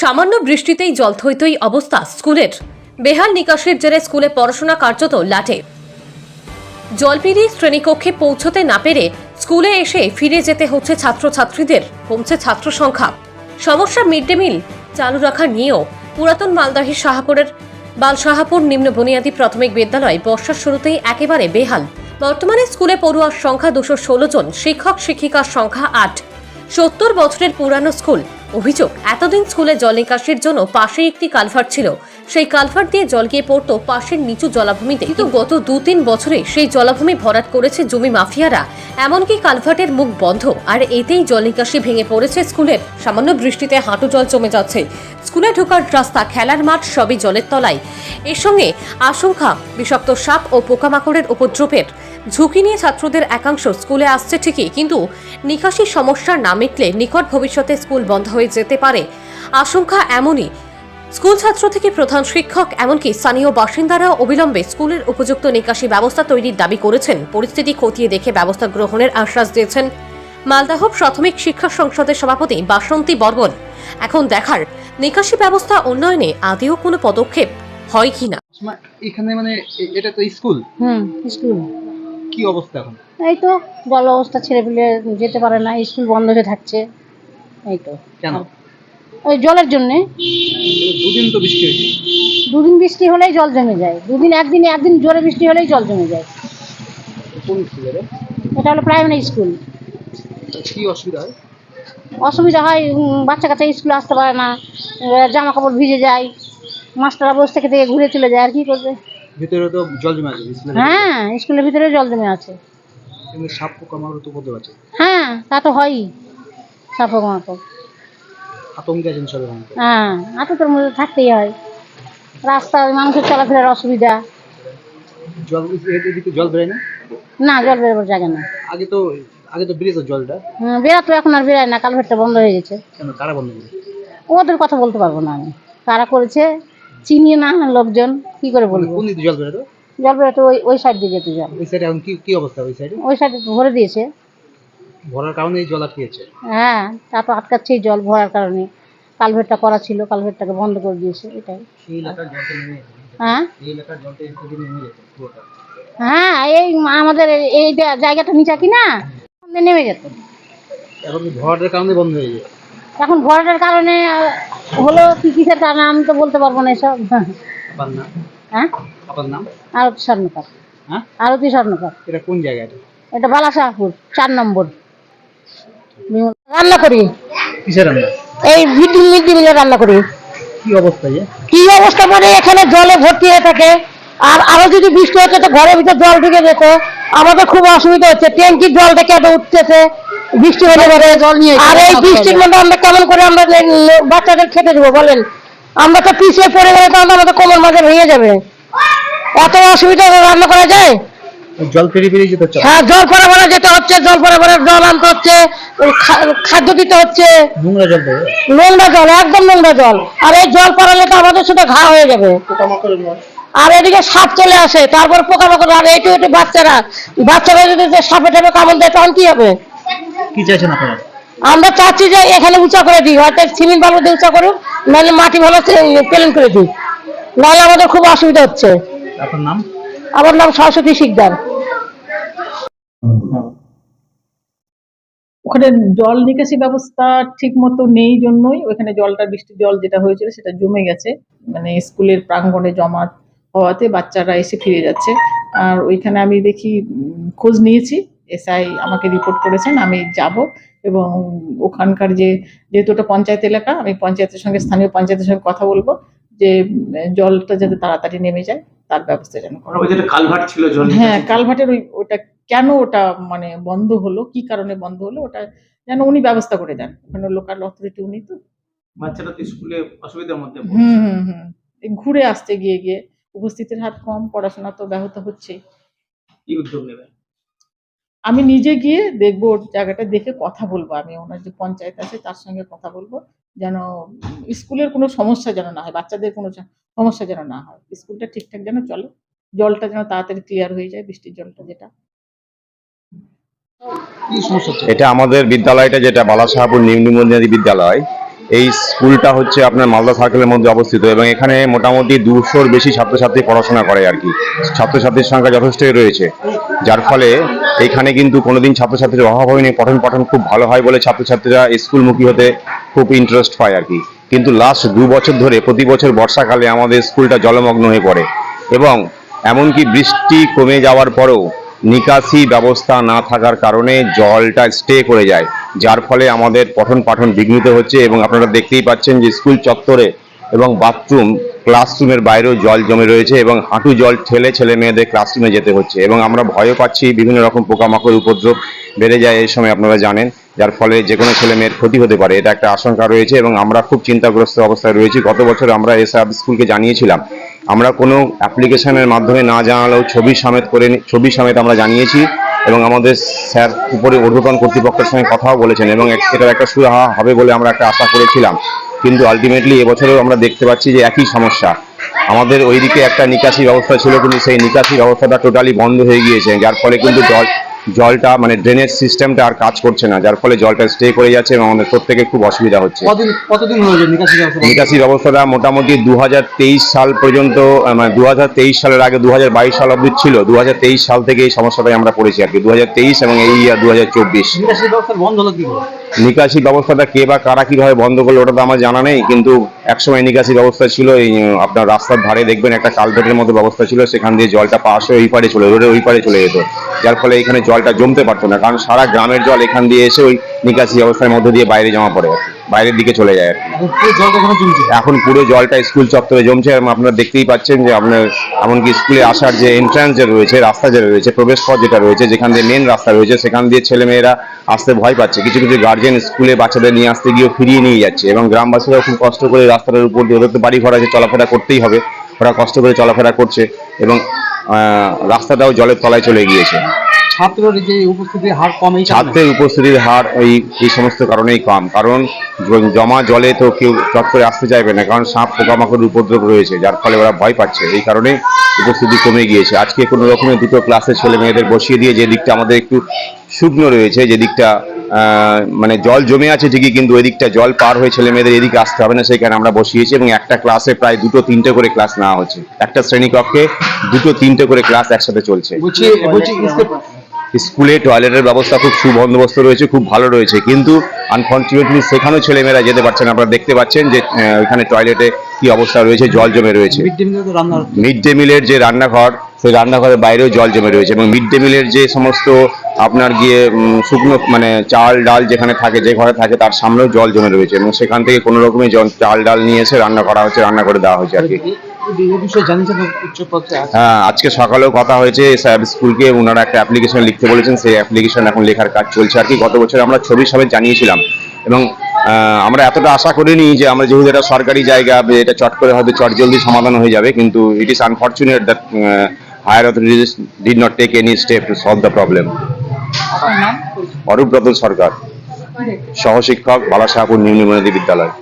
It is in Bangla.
সামান্য বৃষ্টিতেই জল জলথৈতই অবস্থা স্কুলের। বেহাল নিকাশের জেরে স্কুলে পড়াশোনা কার্যত লাটে। জল পেরিয়ে শ্রেণীকক্ষে পৌঁছতে না পেরে স্কুলে এসে ফিরে যেতে হচ্ছে ছাত্রছাত্রীদের, কমছে ছাত্র সংখ্যা। সমস্যা মিড ডে মিল চালু রাখা নিয়েও পুরাতন মালদাহির শাহাপুরের বাল শাহাপুর নিম্ন বুনিয়াদী প্রাথমিক বিদ্যালয় বর্ষার শুরুতেই একেবারে বেহাল। বর্তমানে স্কুলে পড়ুয়ার সংখ্যা দুশো ষোলো জন শিক্ষক শিক্ষিকার সংখ্যা আট। সত্তর বছরের পুরানো স্কুল অভিযোগ, এতদিন স্কুলে জল নিকাশির জন্য পাশেই একটি কালভার্ট ছিল। সেই কালভার্ট দিয়ে জল গিয়ে পড়তো পাশের নিচু জলাভূমিতে। কিন্তু গত দু তিন বছরে সেই জলাভূমি ভরাট করেছে জমি মাফিয়ারা। এমনকি কালভার্টের মুখ বন্ধ। আর এতেই জল নিকাশি ভেঙে পড়েছে স্কুলের। সামান্য বৃষ্টিতে হাঁটু জল জমে যাচ্ছে। স্কুলে ঢোকার রাস্তা, খেলার মাঠ সবই জলের তলায়। এর সঙ্গে আশঙ্কা, বিষাক্ত সাপ ও পোকামাকড়ের উপদ্রবের ঝুঁকি নিয়ে ছাত্রদের একাংশ স্কুলে আসছে ঠিকই কিন্তু নিকাশি সমস্যার না মিটলে নিকট ভবিষ্যতে স্কুল বন্ধ হয়ে যেতে পারে। আশঙ্কা এমনই। স্কুল ছাত্র থেকে প্রধান শিক্ষক এমনকি স্থানীয় বাসিন্দারাও অবিলম্বে স্কুলের উপযুক্ত নিকাশি ব্যবস্থা তৈরির দাবি করেছেন। পরিস্থিতি খতিয়ে দেখে ব্যবস্থা গ্রহণের আশ্বাস দিয়েছেন মালদাহ প্রাথমিক শিক্ষা সংসদের সভাপতি বাসন্তী বর্মন। এখন দেখার নিকাশি ব্যবস্থা উন্নয়নে আদেও কোনো পদক্ষেপ হয় কিনা? এখানে মানে এটা তো স্কুল? হুম স্কুল। কি অবস্থা এখন? এই তো জল অবস্থা ছেলে পেলে যেতে পারে না স্কুল বন্ধ হয়ে থাকছে। এই তো। কেন? ওই জলের জন্যে। দুদিন তো বৃষ্টি হয়েছে। দুদিন বৃষ্টি হলেই জল জমে যায়। দুদিন একদিন একদিন জোরে বৃষ্টি হলেই জল জমে যায়। কোন স্কুল এটা এটা হলো প্রাইমারি স্কুল কি অসুবিধা হয়? অসুবিধা হয় উম, বাচ্চা কাচ্চা স্কুলে আসতে পারে না জামা কাপড় ভিজে যায় মাস্টাররা বসে থেকে থেকে ঘুরে চলে যায় আর কি করবে? ভিতরে তো জল জমে আছে হ্যাঁ স্কুলের ভিতরে জল জমে আছে। কিন্তু সাপ পোকা মারো তো উপদ্রব আছে? হ্যাঁ তা তো হয়ই সাপক মাপক আতঙ্কে আছেন সবাই। হ্যাঁ আতঙ্কের মধ্যে থাকতেই হয়। রাস্তায় মানুষের চলাফেরার অসুবিধা। জল এদিকে জল বেরোয় না? না জল বেরোবার জায়গা না আগে তো আগে তো বেরিয়েছে জলটা। হুম, বেরাতো এখন আর বেরায় না কালভেটটা বন্ধ হয়ে গেছে। কেন কারা বন্ধ ওদের কথা বলতে পারব না আমি। কারা করেছে? চিনিয়ে না লোকজন কি করে মানে বলব? কোন দিকে জল বেরোতো? জল বেরোতো ওই ওই সাইড দিয়ে যেত জল ওই সাইডে এখন কি কি অবস্থা ওই সাইডে ওই সাইডে ভরে দিয়েছে। ভরার কারণে এই জল আটকেছে? হ্যাঁ তা তো আটকাচ্ছেই জল ভরার কারণে। কালভেটটা করা ছিল কালভেটটাকে বন্ধ করে দিয়েছে এটাই। সেই এলাকার জলটা নেমে যেত হ্যাঁ? এই এলাকার জলটা হ্যাঁ এই আমাদের এই- এই জায়গাটা নিচা কি না নেমে যেত। এখন কি ভরাটের কারণে বন্ধ হয়ে যায় এখন ভরাটার কারণে হলো কি কিসের তার নাম তো বলতে পারব না এসব। হ্যাঁ? আপনার নাম? আরতি স্বর্ণকার। হ্যাঁ? আরতি স্বর্ণকার। এটা কোন জায়গা এটা? চার নম্বর। রান্না করি। কিসের রান্না? এই মিড মিড ডে মিলে রান্না করি। কি অবস্থা কি অবস্থা মানে এখানে জলে ভর্তি হয়ে থাকে। আর আরও যদি বৃষ্টি হচ্ছে তো ঘরের ভিতর জল ঢুকে যেত আমাদের খুব অসুবিধা হচ্ছে। ট্যাঙ্কির জলটা কেটে উঠতেছে। বৃষ্টি হলে পরে জল নিয়ে আর এই বৃষ্টির মধ্যে আমরা কেমন করে আমরা বাচ্চাদের খেতে দেবো বলেন? আমরা তো পিছিয়ে পড়ে গেলে তো আমাদের কোমর মাঝে ভেঙে যাবে। এত অসুবিধা রান্না করা যায়? জল পেরিয়ে পেরিয়ে যেতে হচ্ছে। হ্যাঁ জল পরে পরে যেতে হচ্ছে জল পরে পরে জল আনতে হচ্ছে খাদ্য দিতে হচ্ছে। নোংরা জল নোংরা জল একদম নোংরা জল। আর এই জল পড়ালে তো আমাদের শুধু ঘা হয়ে যাবে। আর এদিকে সাপ চলে আসে তারপর পোকামাকড় আর এইটু একটু বাচ্চারা। বাচ্চারা যদি সাপে টাপে কামড় দেয় তখন কি হবে? কি চাইছেন আপনারা? আমরা চাচ্ছি যে এখানে উঁচা করে দিই হয়তো সিমেন্ট বালু দিয়ে উঁচা করুক নাহলে মাটি ভালো প্লেন করে দিই। নাহলে আমাদের খুব অসুবিধা হচ্ছে। আপনার নাম? আমার নাম সরস্বতী শিকদার। ওখানে জল নিকাশি ব্যবস্থা ঠিক মতো নেই জন্যই ওখানে জলটা বৃষ্টির জল যেটা হয়েছিল সেটা জমে গেছে। মানে স্কুলের প্রাঙ্গণে জমা হওয়াতে বাচ্চারা এসে ফিরে যাচ্ছে। আর ওইখানে আমি দেখি খোঁজ নিয়েছি। এসআই আমাকে রিপোর্ট করেছেন আমি যাব এবং ওখানকার যে যেহেতু ওটা পঞ্চায়েত এলাকা আমি পঞ্চায়েতের সঙ্গে স্থানীয় পঞ্চায়েতের সঙ্গে কথা বলব যে জলটা যাতে তাড়াতাড়ি নেমে যায় তার ব্যবস্থা যেন কালভার্ট ছিল জল হ্যাঁ কালভার্টের ওই ওটা কেন ওটা মানে বন্ধ হলো কি কারণে বন্ধ হলো ওটা যেন উনি ব্যবস্থা করে দেন। ওখানে লোকাল অথরিটি উনি তো। বাচ্চারা তো স্কুলে অসুবিধার মধ্যে হুম হুম হুম। ঘুরে আসতে গিয়ে গিয়ে উপস্থিতির হাত কম পড়াশোনা তো ব্যাহত হচ্ছে কি উদ্যোগ নেবেন? আমি নিজে গিয়ে দেখব ওর জায়গাটা দেখে কথা বলব আমি। ওনার যে পঞ্চায়েত আছে তার সঙ্গে কথা বলব। যেন স্কুলের কোনো সমস্যা যেন না হয় বাচ্চাদের কোনো সমস্যা যেন না হয়। স্কুলটা ঠিকঠাক যেন চলে। জলটা যেন তাড়াতাড়ি ক্লিয়ার হয়ে যায় বৃষ্টির জলটা যেটা। কি সমস্যা হচ্ছে? এটা আমাদের বিদ্যালয়টা যেটা বালাসাহাপুর নিম্ন বুনিয়াদী বিদ্যালয়। এই স্কুলটা হচ্ছে আপনার মালদা সার্কেলের মধ্যে অবস্থিত এবং এখানে মোটামুটি দুশোর বেশি ছাত্রছাত্রী পড়াশোনা করে আর কি। ছাত্রছাত্রীর সংখ্যা যথেষ্টই রয়েছে। যার ফলে এখানে কিন্তু কোনোদিন ছাত্রছাত্রীর অভাব হয়নি। পঠন পাঠন খুব ভালো হয় বলে ছাত্রছাত্রীরা স্কুলমুখী হতে খুব ইন্টারেস্ট পায় আর কি। কিন্তু লাস্ট দু বছর ধরে প্রতি বছর বর্ষাকালে আমাদের স্কুলটা জলমগ্ন হয়ে পড়ে এবং এমনকি বৃষ্টি কমে যাওয়ার পরেও নিকাশি ব্যবস্থা না থাকার কারণে জলটা স্টে করে যায়। যার ফলে আমাদের পঠন পাঠন বিঘ্নিত হচ্ছে এবং আপনারা দেখতেই পাচ্ছেন যে স্কুল চত্বরে এবং বাথরুম, ক্লাসরুমের বাইরেও জল জমে রয়েছে এবং হাঁটু জল ঠেলে ছেলে মেয়েদের ক্লাসরুমে যেতে হচ্ছে এবং আমরা ভয়ও পাচ্ছি বিভিন্ন রকম পোকামাকড়, উপদ্রব বেড়ে যায় এই সময় আপনারা জানেন, যার ফলে যে কোনো ছেলে মেয়ের ক্ষতি হতে পারে, এটা একটা আশঙ্কা রয়েছে এবং আমরা খুব চিন্তাগ্রস্ত অবস্থায় রয়েছি। গত বছর আমরা এসআব স্কুলকে জানিয়েছিলাম, আমরা কোনো অ্যাপ্লিকেশনের মাধ্যমে না জানালেও ছবি সমেত করে ছবি সমেত আমরা জানিয়েছি। এবং আমাদের স্যার উপরে ঊর্ধ্বতন কর্তৃপক্ষের সঙ্গে কথাও বলেছেন এবং এটার একটা সুরাহা হবে বলে আমরা একটা আশা করেছিলাম। কিন্তু আলটিমেটলি এবছরেও আমরা দেখতে পাচ্ছি যে একই সমস্যা। আমাদের ওইদিকে একটা নিকাশি ব্যবস্থা ছিল, কিন্তু সেই নিকাশি ব্যবস্থাটা টোটালি বন্ধ হয়ে গিয়েছে, যার ফলে কিন্তু জল জলটা মানে ড্রেনেজ সিস্টেমটা আর কাজ করছে না যার ফলে জলটা স্টে করে যাচ্ছে এবং আমাদের প্রত্যেকে খুব অসুবিধা হচ্ছে। কতদিন কতদিন হয়েছে নিকাশি ব্যবস্থা নিকাশি ব্যবস্থাটা মোটামুটি দু হাজার তেইশ সাল পর্যন্ত মানে দু হাজার তেইশ সালের আগে দু হাজার বাইশ সাল অবধি ছিল দু হাজার তেইশ সাল থেকে এই সমস্যাটাই আমরা পড়েছি আর কি দু হাজার তেইশ এবং এই ইয়ার দু নিকাশি ব্যবস্থা বন্ধ হলো কি করে নিকাশি ব্যবস্থাটা কে বা কারা কীভাবে বন্ধ করল ওটা তো আমার জানা নেই, কিন্তু একসময় নিকাশি ব্যবস্থা ছিল এই আপনার রাস্তার ধারে দেখবেন একটা কালভেটের মতো ব্যবস্থা ছিল, সেখান দিয়ে জলটা পাশ হয়ে ওই পারে চলে, রোডের ওই পারে চলে যেত যার ফলে এখানে জলটা জমতে পারতো না, কারণ সারা গ্রামের জল এখান দিয়ে এসে ওই নিকাশি ব্যবস্থার মধ্যে দিয়ে বাইরে জমা পড়ে কি। বাইরের দিকে চলে যায় পুরো এখন পুরো জলটা স্কুল চত্বরে জমছে এবং আপনারা দেখতেই পাচ্ছেন যে আপনার এমনকি স্কুলে আসার যে এন্ট্রান্স যে রয়েছে রাস্তা যে রয়েছে প্রবেশ পথ যেটা রয়েছে যেখান দিয়ে মেন রাস্তা রয়েছে সেখান দিয়ে ছেলে মেয়েরা আসতে ভয় পাচ্ছে। কিছু কিছু গার্জেন স্কুলে বাচ্চাদের নিয়ে আসতে গিয়ে ফিরিয়ে নিয়ে যাচ্ছে এবং গ্রামবাসীরাও খুব কষ্ট করে রাস্তাটার উপর দিয়ে ওদের তো বাড়ি ঘর আছে চলাফেরা করতেই হবে। ওরা কষ্ট করে চলাফেরা করছে এবং রাস্তাটাও জলের তলায় চলে গিয়েছে। ছাত্রের যে উপস্থিতির হার কম এই ছাত্রের উপস্থিতির হার ওই এই সমস্ত কারণেই কম। কারণ জমা জলে তো কেউ চট করে আসতে চাইবে না কারণ সাপ পোকামাকড়ের উপদ্রব রয়েছে যার ফলে ওরা ভয় পাচ্ছে। এই কারণে উপস্থিতি কমে গিয়েছে। আজকে কোনো রকমের দুটো ক্লাসে ছেলে মেয়েদের বসিয়ে দিয়ে যে দিকটা আমাদের একটু শুকনো রয়েছে যে দিকটা মানে জল জমে আছে ঠিকই কিন্তু ওই দিকটা জল পার হয়ে ছেলে মেয়েদের এদিকে আসতে হবে না সেখানে আমরা বসিয়েছি এবং একটা ক্লাসে প্রায় দুটো তিনটে করে ক্লাস নেওয়া হচ্ছে। একটা শ্রেণীকক্ষে দুটো তিনটে করে ক্লাস একসাথে চলছে। স্কুল- টয়লেটের ব্যবস্থা খুব সুবন্দোবস্ত রয়েছে খুব ভালো রয়েছে কিন্তু আনফর্চুনেটলি সেখানেও ছেলেমেয়েরা যেতে পারছে না। আপনারা দেখতে পাচ্ছেন যে ওইখানে টয়লেটে কি অবস্থা রয়েছে জল জমে রয়েছে। মিড ডে মিলের যে রান্নাঘর সেই রান্নাঘরের বাইরেও জল জমে রয়েছে এবং মিড ডে মিলের যে সমস্ত আপনার গিয়ে শুকনো মানে চাল ডাল যেখানে থাকে, যে ঘরে থাকে, তার সামনেও জল জমে রয়েছে এবং সেখান থেকে কোনো রকমের জল, চাল ডাল নিয়ে এসে রান্না করা হচ্ছে, রান্না করে দেওয়া হচ্ছে আর কি। হ্যাঁ আজকে সকালেও কথা হয়েছে, স্যার স্কুলকে ওনারা একটা অ্যাপ্লিকেশন লিখতে বলেছেন, সেই অ্যাপ্লিকেশন এখন লেখার কাজ চলছে আর কি। গত বছর আমরা ছবি সমেত জানিয়েছিলাম এবং আমরা এতটা আশা করিনি যে আমরা যেহেতু এটা সরকারি জায়গা, এটা চট করে হয়তো চট জলদি সমাধান হয়ে যাবে, কিন্তু it is unfortunate that higher authorities did not take any step to solve the problem Arup Ratan Sarkar সহশিক্ষক Balasahapur নিম্ন বিদ্যালয়।